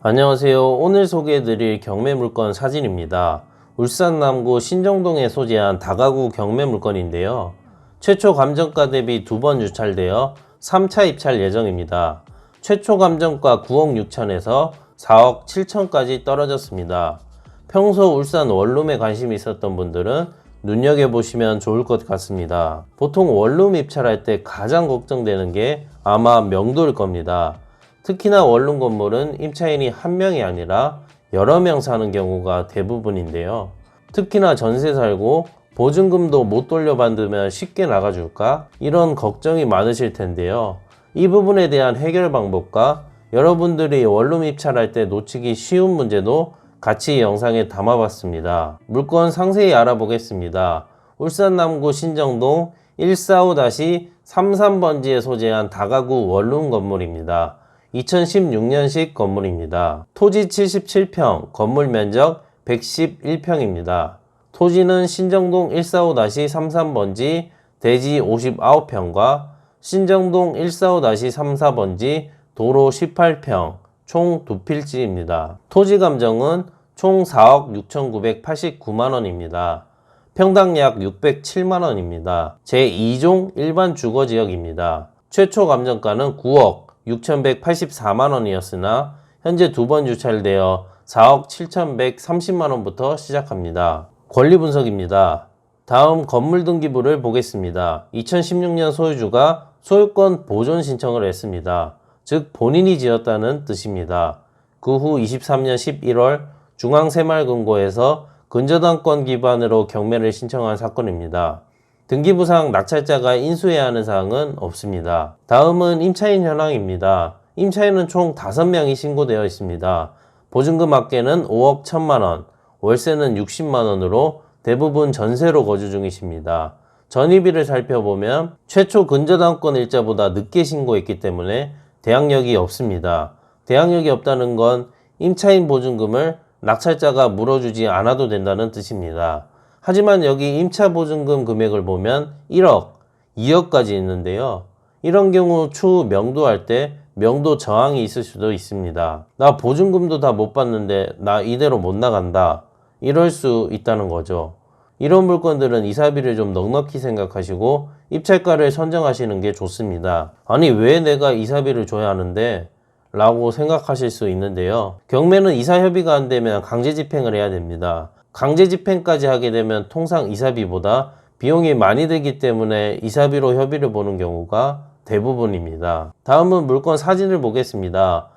안녕하세요. 오늘 소개해드릴 경매 물건 사진입니다. 울산 남구 신정동에 소재한 다가구 경매 물건인데요. 최초 감정가 대비 두 번 유찰되어 3차 입찰 예정입니다. 최초 감정가 9억 6천에서 4억 7천까지 떨어졌습니다. 평소 울산 원룸에 관심이 있었던 분들은 눈여겨보시면 좋을 것 같습니다. 보통 원룸 입찰할 때 가장 걱정되는 게 아마 명도일 겁니다. 특히나 원룸 건물은 임차인이 한 명이 아니라 여러 명 사는 경우가 대부분인데요. 특히나 전세 살고 보증금도 못 돌려받으면 쉽게 나가줄까? 이런 걱정이 많으실 텐데요. 이 부분에 대한 해결 방법과 여러분들이 원룸 입찰할 때 놓치기 쉬운 문제도 같이 영상에 담아봤습니다. 물건 상세히 알아보겠습니다. 울산 남구 신정동 145-33번지에 소재한 다가구 원룸 건물입니다. 2016년식 건물입니다. 토지 77평, 건물 면적 111평입니다. 토지는 신정동 145-33번지 대지 59평과 신정동 145-34번지 도로 18평, 총 두 필지입니다. 토지 감정은 총 4억 6,989만원입니다. 평당 약 607만원입니다. 제2종 일반 주거지역입니다. 최초 감정가는 9억 6,184만 원이었으나 현재 두번 유찰되어 4억 7,130만 원부터 시작합니다. 권리 분석입니다. 다음 건물 등기부를 보겠습니다. 2016년 소유주가 소유권 보존 신청을 했습니다. 즉 본인이 지었다는 뜻입니다. 그 후 23년 11월 중앙새마을금고에서 근저당권 기반으로 경매를 신청한 사건입니다. 등기부상 낙찰자가 인수해야 하는 사항은 없습니다. 다음은 임차인 현황입니다. 임차인은 총 5명이 신고되어 있습니다. 보증금 합계는 5억 1천만 원, 월세는 60만 원으로 대부분 전세로 거주 중이십니다. 전입일을 살펴보면 최초 근저당권 일자보다 늦게 신고했기 때문에 대항력이 없습니다. 대항력이 없다는 건 임차인 보증금을 낙찰자가 물어주지 않아도 된다는 뜻입니다. 하지만 여기 임차 보증금 금액을 보면 1억, 2억까지 있는데요. 이런 경우 추후 명도할 때 명도 저항이 있을 수도 있습니다. 나 보증금도 다 못 받는데 나 이대로 못 나간다. 이럴 수 있다는 거죠. 이런 물건들은 이사비를 좀 넉넉히 생각하시고 입찰가를 선정하시는 게 좋습니다. 아니 왜 내가 이사비를 줘야 하는데? 라고 생각하실 수 있는데요. 경매는 이사협의가 안 되면 강제 집행을 해야 됩니다. 강제 집행까지 하게 되면 통상 이사비보다 비용이 많이 들기 때문에 이사비로 협의를 보는 경우가 대부분입니다. 다음은 물건 사진을 보겠습니다.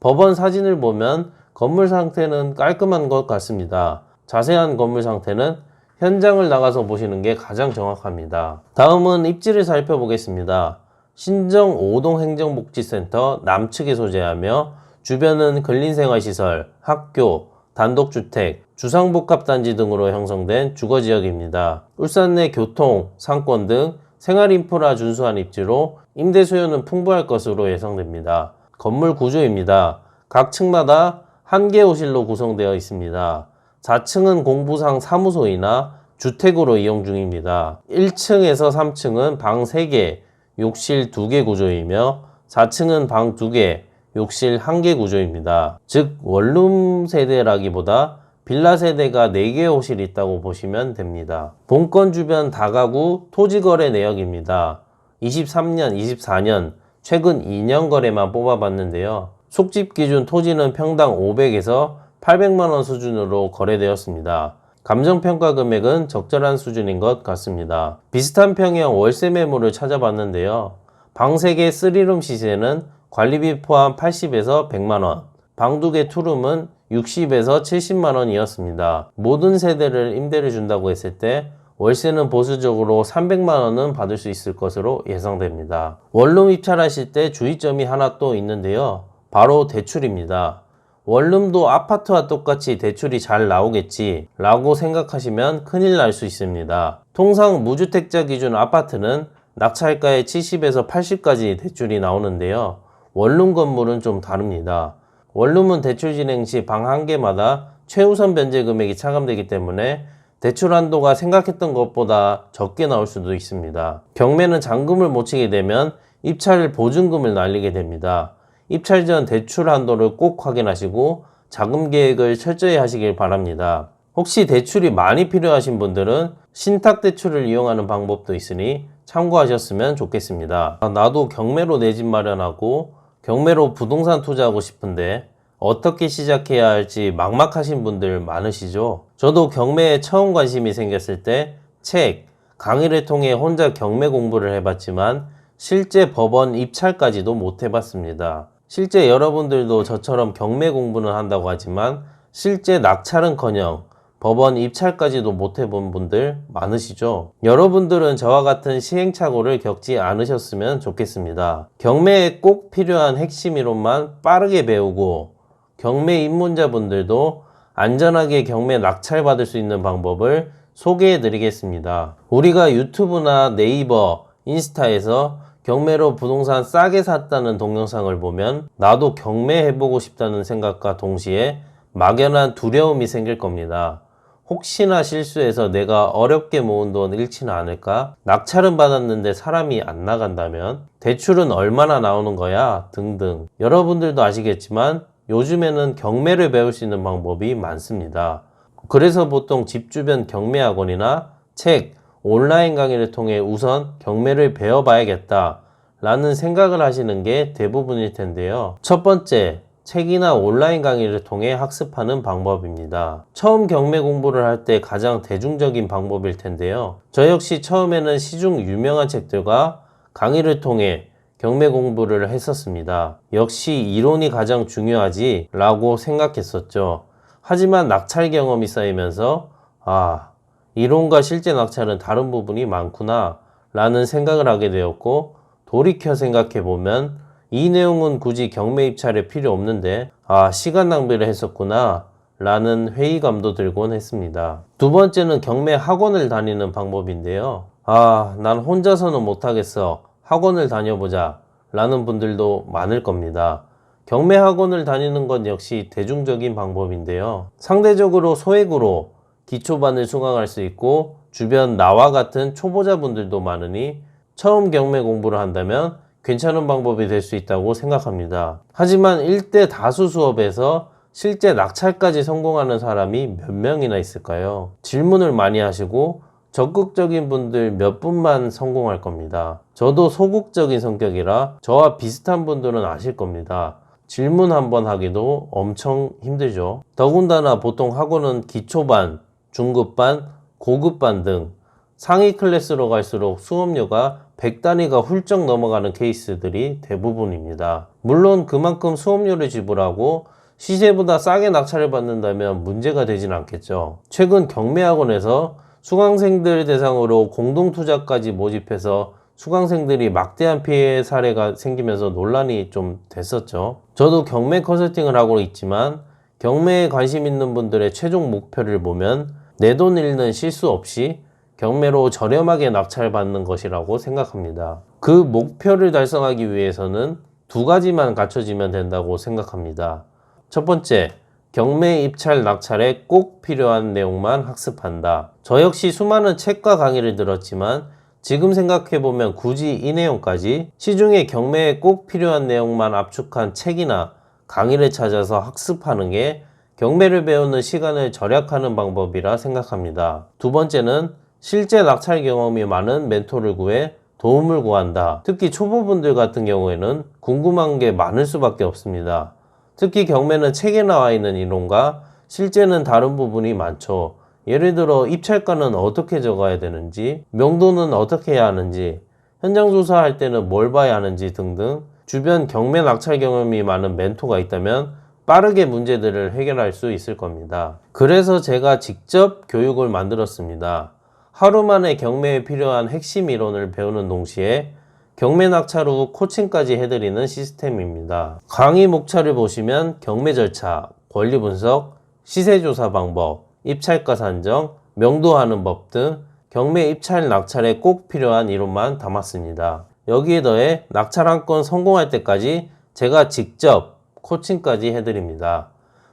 법원 사진을 보면 건물 상태는 깔끔한 것 같습니다. 자세한 건물 상태는 현장을 나가서 보시는 게 가장 정확합니다. 다음은 입지를 살펴보겠습니다. 신정 5동 행정복지센터 남측에 소재하며 주변은 근린생활시설, 학교, 단독주택, 주상복합단지 등으로 형성된 주거지역입니다. 울산 내 교통, 상권 등 생활인프라 준수한 입지로 임대 수요는 풍부할 것으로 예상됩니다. 건물 구조입니다. 각 층마다 한개 호실로 구성되어 있습니다. 4층은 공부상 사무소이나 주택으로 이용 중입니다. 1층에서 3층은 방 3개, 욕실 2개 구조이며 4층은 방 2개, 욕실 1개 구조입니다. 즉 원룸 세대라기보다 빌라 세대가 4개의 호실이 있다고 보시면 됩니다. 본건 주변 다가구 토지거래 내역입니다. 23년, 24년 최근 2년 거래만 뽑아봤는데요. 속집 기준 토지는 평당 500에서 800만원 수준으로 거래되었습니다. 감정평가 금액은 적절한 수준인 것 같습니다. 비슷한 평형 월세 매물을 찾아봤는데요. 방 3개 3룸 시세는 관리비 포함 80에서 100만원, 방 2개 투룸은 60에서 70만원이었습니다. 모든 세대를 임대를 준다고 했을 때 월세는 보수적으로 300만원은 받을 수 있을 것으로 예상됩니다. 원룸 입찰하실 때 주의점이 하나 또 있는데요. 바로 대출입니다. 원룸도 아파트와 똑같이 대출이 잘 나오겠지 라고 생각하시면 큰일 날 수 있습니다. 통상 무주택자 기준 아파트는 낙찰가의 70에서 80까지 대출이 나오는데요. 원룸 건물은 좀 다릅니다. 원룸은 대출 진행 시 방 한 개마다 최우선 변제 금액이 차감되기 때문에 대출 한도가 생각했던 것보다 적게 나올 수도 있습니다. 경매는 잔금을 못 치게 되면 입찰 보증금을 날리게 됩니다. 입찰 전 대출 한도를 꼭 확인하시고 자금 계획을 철저히 하시길 바랍니다. 혹시 대출이 많이 필요하신 분들은 신탁 대출을 이용하는 방법도 있으니 참고하셨으면 좋겠습니다. 아, 나도 경매로 내 집 마련하고 경매로 부동산 투자하고 싶은데 어떻게 시작해야 할지 막막하신 분들 많으시죠? 저도 경매에 처음 관심이 생겼을 때 책, 강의를 통해 혼자 경매 공부를 해봤지만 실제 법원 입찰까지도 못 해봤습니다. 실제 여러분들도 저처럼 경매 공부는 한다고 하지만 실제 낙찰은커녕 법원 입찰까지도 못 해본 분들 많으시죠? 여러분들은 저와 같은 시행착오를 겪지 않으셨으면 좋겠습니다. 경매에 꼭 필요한 핵심 이론만 빠르게 배우고 경매 입문자분들도 안전하게 경매 낙찰받을 수 있는 방법을 소개해 드리겠습니다. 우리가 유튜브나 네이버, 인스타에서 경매로 부동산 싸게 샀다는 동영상을 보면 나도 경매해보고 싶다는 생각과 동시에 막연한 두려움이 생길 겁니다. 혹시나 실수해서 내가 어렵게 모은 돈 잃지는 않을까? 낙찰은 받았는데 사람이 안 나간다면? 대출은 얼마나 나오는 거야? 등등. 여러분들도 아시겠지만 요즘에는 경매를 배울 수 있는 방법이 많습니다. 그래서 보통 집 주변 경매 학원이나 책, 온라인 강의를 통해 우선 경매를 배워봐야겠다 라는 생각을 하시는 게 대부분일 텐데요. 첫 번째, 책이나 온라인 강의를 통해 학습하는 방법입니다. 처음 경매 공부를 할 때 가장 대중적인 방법일 텐데요. 저 역시 처음에는 시중 유명한 책들과 강의를 통해 경매 공부를 했었습니다. 역시 이론이 가장 중요하지 라고 생각했었죠. 하지만 낙찰 경험이 쌓이면서 아, 이론과 실제 낙찰은 다른 부분이 많구나 라는 생각을 하게 되었고 돌이켜 생각해 보면 이 내용은 굳이 경매 입찰에 필요 없는데 아 시간 낭비를 했었구나 라는 회의감도 들곤 했습니다. 두 번째는 경매 학원을 다니는 방법인데요. 아, 난 혼자서는 못하겠어. 학원을 다녀보자. 라는 분들도 많을 겁니다. 경매 학원을 다니는 건 역시 대중적인 방법인데요. 상대적으로 소액으로 기초반을 수강할 수 있고 주변 나와 같은 초보자분들도 많으니 처음 경매 공부를 한다면 괜찮은 방법이 될 수 있다고 생각합니다. 하지만 1대 다수 수업에서 실제 낙찰까지 성공하는 사람이 몇 명이나 있을까요? 질문을 많이 하시고 적극적인 분들 몇 분만 성공할 겁니다. 저도 소극적인 성격이라 저와 비슷한 분들은 아실 겁니다. 질문 한번 하기도 엄청 힘들죠. 더군다나 보통 학원은 기초반, 중급반, 고급반 등 상위 클래스로 갈수록 수업료가 100단위가 훌쩍 넘어가는 케이스들이 대부분입니다. 물론 그만큼 수업료를 지불하고 시세보다 싸게 낙찰을 받는다면 문제가 되진 않겠죠. 최근 경매학원에서 수강생들 대상으로 공동투자까지 모집해서 수강생들이 막대한 피해 사례가 생기면서 논란이 좀 됐었죠. 저도 경매 컨설팅을 하고 있지만 경매에 관심 있는 분들의 최종 목표를 보면 내 돈 잃는 실수 없이 경매로 저렴하게 낙찰받는 것이라고 생각합니다. 그 목표를 달성하기 위해서는 두 가지만 갖춰지면 된다고 생각합니다. 첫 번째, 경매 입찰 낙찰에 꼭 필요한 내용만 학습한다. 저 역시 수많은 책과 강의를 들었지만 지금 생각해보면 굳이 이 내용까지 시중에 경매에 꼭 필요한 내용만 압축한 책이나 강의를 찾아서 학습하는 게 경매를 배우는 시간을 절약하는 방법이라 생각합니다. 두 번째는 실제 낙찰 경험이 많은 멘토를 구해 도움을 구한다. 특히 초보분들 같은 경우에는 궁금한 게 많을 수밖에 없습니다. 특히 경매는 책에 나와 있는 이론과 실제는 다른 부분이 많죠. 예를 들어 입찰가는 어떻게 적어야 되는지, 명도는 어떻게 해야 하는지, 현장 조사할 때는 뭘 봐야 하는지 등등 주변 경매 낙찰 경험이 많은 멘토가 있다면 빠르게 문제들을 해결할 수 있을 겁니다. 그래서 제가 직접 교육을 만들었습니다. 하루 만에 경매에 필요한 핵심 이론을 배우는 동시에 경매 낙찰 후 코칭까지 해드리는 시스템입니다. 강의 목차를 보시면 경매 절차, 권리 분석, 시세 조사 방법, 입찰가 산정, 명도하는 법 등 경매 입찰 낙찰에 꼭 필요한 이론만 담았습니다. 여기에 더해 낙찰 한 건 성공할 때까지 제가 직접 코칭까지 해드립니다.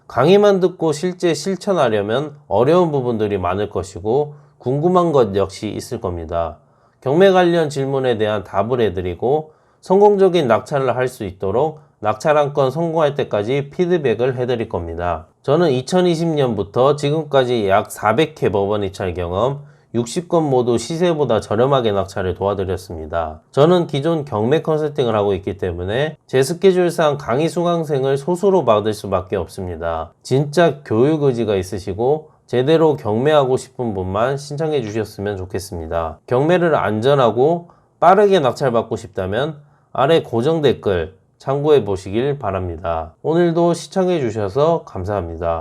강의만 듣고 실제 실천하려면 어려운 부분들이 많을 것이고 궁금한 것 역시 있을 겁니다. 경매 관련 질문에 대한 답을 해드리고 성공적인 낙찰을 할 수 있도록 낙찰 한 건 성공할 때까지 피드백을 해드릴 겁니다. 저는 2020년부터 지금까지 약 400회 법원 입찰 경험, 60건 모두 시세보다 저렴하게 낙찰을 도와드렸습니다. 저는 기존 경매 컨설팅을 하고 있기 때문에 제 스케줄상 강의 수강생을 소수로 받을 수밖에 없습니다. 진짜 교육 의지가 있으시고 제대로 경매하고 싶은 분만 신청해 주셨으면 좋겠습니다. 경매를 안전하고 빠르게 낙찰받고 싶다면 아래 고정 댓글 참고해 보시길 바랍니다. 오늘도 시청해 주셔서 감사합니다.